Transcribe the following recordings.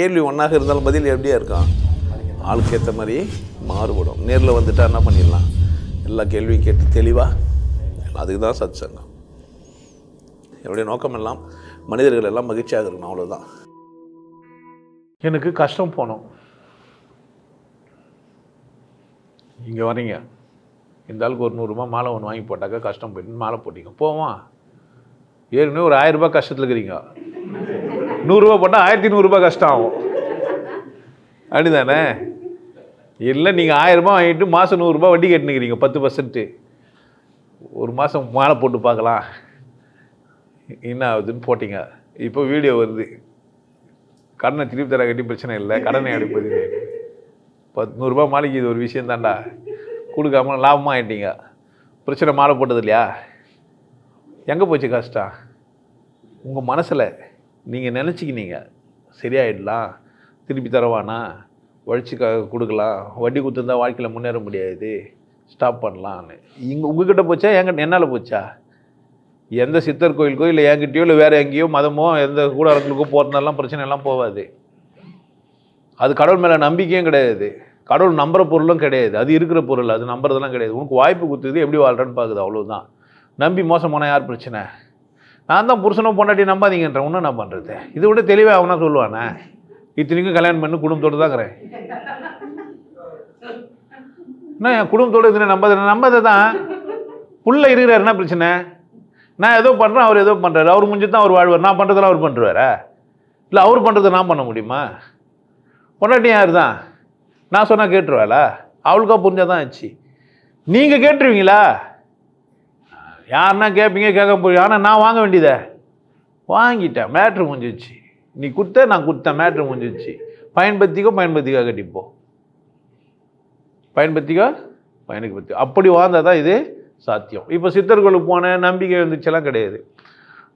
கேள்வி ஒன்றாக இருந்தாலும் பதில் எப்படியா இருக்கும்? ஆளுக்கு ஏற்ற மாதிரி மாறுபடும். நேரில் வந்துட்டால் என்ன பண்ணிடலாம்? எல்லா கேள்வியும் கேட்டு தெளிவாக அதுக்கு தான் சத் சங்கம் என்னுடைய நோக்கம் எல்லாம் மனிதர்கள் எல்லாம் மகிழ்ச்சியாக இருக்கணும் அவ்வளோதான் எனக்கு கஷ்டம் போனோம். இங்கே வரீங்க இந்த ஆளுக்கு ஒரு நூறுரூபா மாலை ஒன்று வாங்கி போட்டாக்கா கஷ்டம் போயிட்டு மாலை போட்டிங்க. போவான் ஏற்கனவே ஒரு ஆயிரம் ரூபாய் கஷ்டத்தில் இருக்கிறீங்க நூறுரூவா போட்டால் ஆயிரத்தி நூறுரூபா கஷ்டம் ஆகும் அப்படிதானே? இல்லை நீங்கள் ஆயிரரூபா வாங்கிட்டு மாதம் நூறுரூபா வட்டி கட்டினுக்கிறீங்க பத்து பர்சன்ட்டு ஒரு மாதம் மாலை போட்டு பார்க்கலாம். என்ன ஆகுதுன்னு போட்டிங்க. இப்போ வீடியோ வருது. கடனை திருப்பி தர கட்டி பிரச்சனை இல்லை கடனை அடிப்பது பத்து நூறுரூபா மாலைக்கு இது ஒரு விஷயம் தாண்டா கொடுக்காம லாபமாக ஆகிட்டீங்க பிரச்சனை மாலை போட்டது இல்லையா? எங்கே போச்சு கஷ்டம்? உங்கள் மனசில். நீங்கள் நினச்சிக்கினீங்க சரியாயிடலாம் திருப்பி தரவானா? உழைச்சி க கொடுக்கலாம். வட்டி கொடுத்துருந்தா வாழ்க்கையில் முன்னேற முடியாது. ஸ்டாப் பண்ணலான்னு இங்கே உங்ககிட்ட போச்சா? என்கிட்ட என்னால் போச்சா? எந்த சித்தர் கோயிலுக்கோ இல்லை என்கிட்டயோ இல்லை வேறு எங்கேயோ மதமோ எந்த கூடாரங்களுக்கோ போகிறதுனாலாம் பிரச்சனை எல்லாம் போகாது அது கடவுள் மேலே நம்பிக்கையும் கிடையாது. கடவுள் நம்புற பொருளும் கிடையாது. அது இருக்கிற பொருள் அது நம்புறதெல்லாம் கிடையாது. உனக்கு வாய்ப்பு கொடுத்தது எப்படி வாழ்கிறேன்னு பார்க்குது அவ்வளோதான் நம்பி மோசமான யார் பிரச்சனை? நான் தான் புருஷனும் பொண்டாட்டி நம்பாதீங்கன்ற ஒன்றும் நான் பண்ணுறது இதை விட தெளிவாக அவனா சொல்லுவானே? இத்தனைக்கும் கல்யாணம் பண்ணி குடும்பத்தோடு தாங்கிறேன் என்ன என் குடும்பத்தோடு இதுன்னு நம்பாத நம்பாத தான். புள்ள இருக்கிறார் என்ன பிரச்சனை? நான் ஏதோ பண்ணுறேன் அவர் ஏதோ பண்ணுறாரு அவர் முடிஞ்சு தான் அவர் வாழ்வார். நான் பண்ணுறதெல்லாம் அவர் பண்ணுறாரா இல்லை அவர் பண்ணுறதை நான் பண்ண முடியுமா? பொண்டாட்டி யார் தான்? நான் சொன்னால் கேட்டுருவாளா? அவளுக்கா புரிஞ்சால் தான் ஆச்சு. நீங்கள் கேட்டுருவீங்களா? யாருன்னா கேட்பீங்க கேட்க போய் ஆனால் நான் வாங்க வேண்டியதே? வாங்கிட்டேன். மேட்ரு முடிஞ்சிச்சு. நீ கொடுத்த நான் கொடுத்தேன் மேட்ரு முடிஞ்சிச்சு. பயன்படுத்திக்கோ பயன்படுத்திக்கோ கட்டிப்போ. பயன்படுத்திக்கோ பயனுக்கு பற்றி அப்படி வாழ்ந்தால் தான் இது சாத்தியம். இப்போ சித்தர்களுக்கு போன நம்பிக்கை வந்துச்செல்லாம் கிடையாது.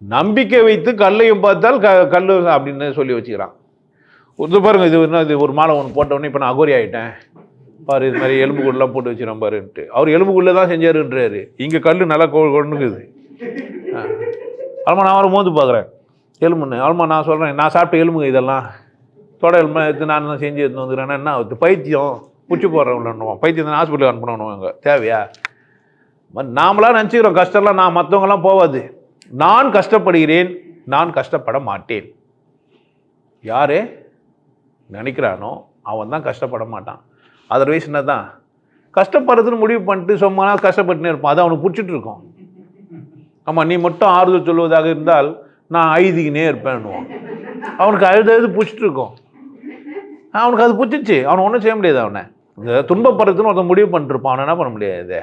நம்பிக்கை வைத்து கல்லையும் பார்த்தால் க கல் அப்படின்னு சொல்லி வச்சுக்கிறான். இது பாருங்க இது என்ன இது ஒரு மாலை ஒன்று போட்ட உடனே இப்போ நான் அகோரி ஆகிட்டேன் பாரு இது மாதிரி எலும்புக்கூடலாம் போட்டு வச்சுக்கிறேன் பாருன்ட்டு. அவர் எலும்புக்குள்ளே தான் செஞ்சாருன்றாரு. இங்கே கல் நல்லா கோ கொண்டுக்குது. ஆல்மா நான் அவரை மோந்து பார்க்குறேன். எலும்புன்னு. ஆமாம் நான் சொல்கிறேன் நான் சாப்பிட்ட எலும்புங்க இதெல்லாம். தொட எலும்பு எடுத்து நான் தான் செஞ்சு எடுத்து வந்துக்கிறேன்னா என்ன ஆகுது? பைத்தியம். பிடிச்சி போடுறவங்களும் பைத்தியம் தான் ஹாஸ்பிட்டல் அங்கே தேவையா? நாமளாக நினச்சிக்கிறோம் கஷ்டம்லாம் நான் மற்றவங்களாம் போவாது. நான் கஷ்டப்படுகிறேன் நான் கஷ்டப்பட மாட்டேன். யாரு? நினைக்கிறானோ அவன் தான் கஷ்டப்பட மாட்டான். அதர்வைஸ் என்ன தான் கஷ்டப்படுறதுன்னு முடிவு பண்ணிட்டு சும்மா கஷ்டப்பட்டுனே இருப்பான் அது அவனுக்கு பிடிச்சிட்டு இருக்கும் ஆமாம் நீ மட்டும் ஆறுதல் சொல்வதாக இருந்தால் நான் ஐதிக்கினே இருப்பேன்னுவான். அவனுக்கு அழுது அழுது பிடிச்சிட்டு இருக்கும் அவனுக்கு அது பிடிச்சிச்சு. அவனை ஒன்றும் செய்ய முடியாது அவனை. இந்த துன்பப்படுறதுன்னு ஒருத்தன் முடிவு பண்ணிட்டுருப்பான் அவனை என்ன பண்ண முடியாது?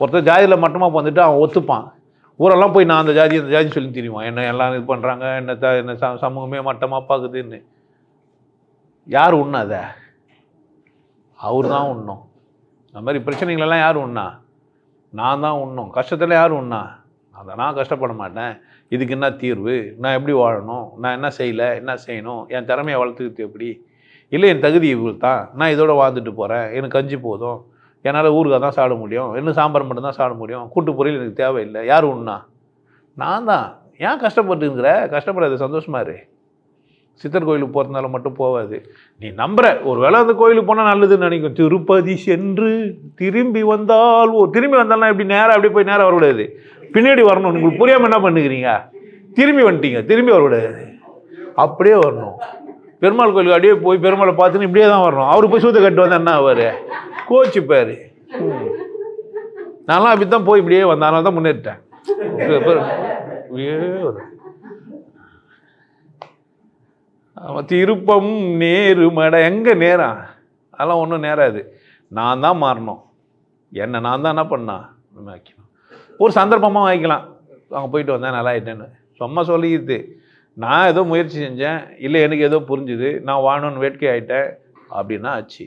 ஒருத்தன் ஜாதியில் மட்டமாக வந்துட்டு அவன் ஒத்துப்பான். ஊரெல்லாம் போய் நான் அந்த ஜாதி அந்த ஜாதி சொல்லி தெரியுவான் என்ன எல்லாம் இது பண்ணுறாங்க என்ன த என்ன ச சமூகமே மட்டமாக பார்க்குதுன்னு யார் உண்ணாத அதை? அவர் தான் உண்ணும். அந்த மாதிரி பிரச்சனைகளெல்லாம் யார் உண்ணா? நான் தான் உண்ணும். கஷ்டத்தில் யார் உண்ணா? அதை நான் கஷ்டப்பட மாட்டேன். இதுக்கு என்ன தீர்வு? நான் எப்படி வாழணும்? நான் என்ன செய்யலை? என்ன செய்யணும்? என் திறமையை வளர்த்துக்கிறது எப்படி? இல்லை என் தகுதி இவ்வளோ தான் நான் இதோட வாழ்ந்துட்டு போகிறேன் எனக்கு கஞ்சி போதும். என்னால் ஊறுகாய் தான் சாப்பிட முடியும். இன்னும் சாம்பார் மட்டும் தான் சாப்பிட முடியும். கூட்டு பொரியல் எனக்கு தேவையில்லை. யார் உண்ணா? நான் தான். ஏன் கஷ்டப்பட்டுங்கிற கஷ்டப்படாத சந்தோஷமாக இரு. சித்தர் கோயிலுக்கு போகிறதுனால மட்டும் போகாது நீ நம்புற. ஒரு வேளை அந்த கோயிலுக்கு போனால் நல்லதுன்னு நினைக்கும். திருப்பதி சென்று திரும்பி வந்தால் ஓ திரும்பி வந்தாலும் எப்படி நேராக அப்படியே போய் நேராக வரக்கூடாது? பின்னாடி வரணும். உங்களுக்கு புரியாமல் என்ன பண்ணுக்கிறீங்க திரும்பி வந்துட்டீங்க. திரும்பி வரக்கூடாது. அப்படியே வரணும். பெருமாள் கோயிலுக்கு அப்படியே போய் பெருமாளை பார்த்துன்னு இப்படியே தான் வரணும். அவர் போய் சூத்த கட்டு வந்தால் என்ன ஆவார்? கோச்சிப்பார். நான்லாம் அப்படி தான் போய் இப்படியே வந்தாலும் தான் முன்னேறிட்டேன். இப்ப- இப்ப- இப்படியே வரும். அவன் திருப்பம் நேரு மட எங்கே நேரம் அதெல்லாம் ஒன்றும் நேராது. நான் தான் மாறணும். என்னை நான் தான் என்ன பண்ணா? ஆக்கணும் ஒரு சந்தர்ப்பமாக வாங்கிக்கலாம். அங்கே போயிட்டு வந்தேன் நல்லா ஆகிட்டேன்னு சும்மா சொல்லிக்கிது நான் ஏதோ முயற்சி செஞ்சேன். இல்லை எனக்கு ஏதோ புரிஞ்சுது. நான் வாணும்னு வேட்கை ஆகிட்டேன் அப்படின்னா ஆச்சு.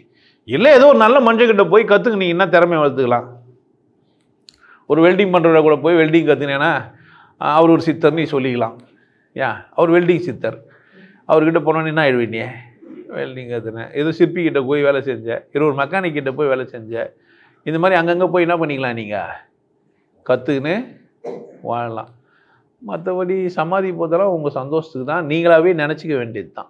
இல்லை ஏதோ ஒரு நல்ல மனுஷங்கிட்ட போய் கற்றுக்கினீங்கன்னா திறமையை வளர்த்துக்கலாம்? ஒரு வெல்டிங் பண்ணுறவரை கூட போய் வெல்டிங் கற்றுனேன்னா அவர் ஒரு சித்தர் நீ சொல்லிக்கலாம். ஏன் அவர் வெல்டிங் சித்தர். அவர்கிட்ட போனோன்னு என்ன ஆயிடுவீங்க? வெல்டிங் கற்றுனேன் ஏதோ சிற்பிக்கிட்ட போய் வேலை செஞ்சேன் இருவர் மெக்கானிக்கிட்ட மெக்கானிக் கிட்ட போய் வேலை செஞ்சேன் இந்த மாதிரி அங்கங்கே போய் என்ன பண்ணிக்கலாம் நீங்கள் கற்றுக்கின்னு வாழலாம். மற்றபடி சமாதி போதெல்லாம் உங்கள் சந்தோஷத்துக்கு தான். நீங்களாகவே நினச்சிக்க வேண்டியது தான்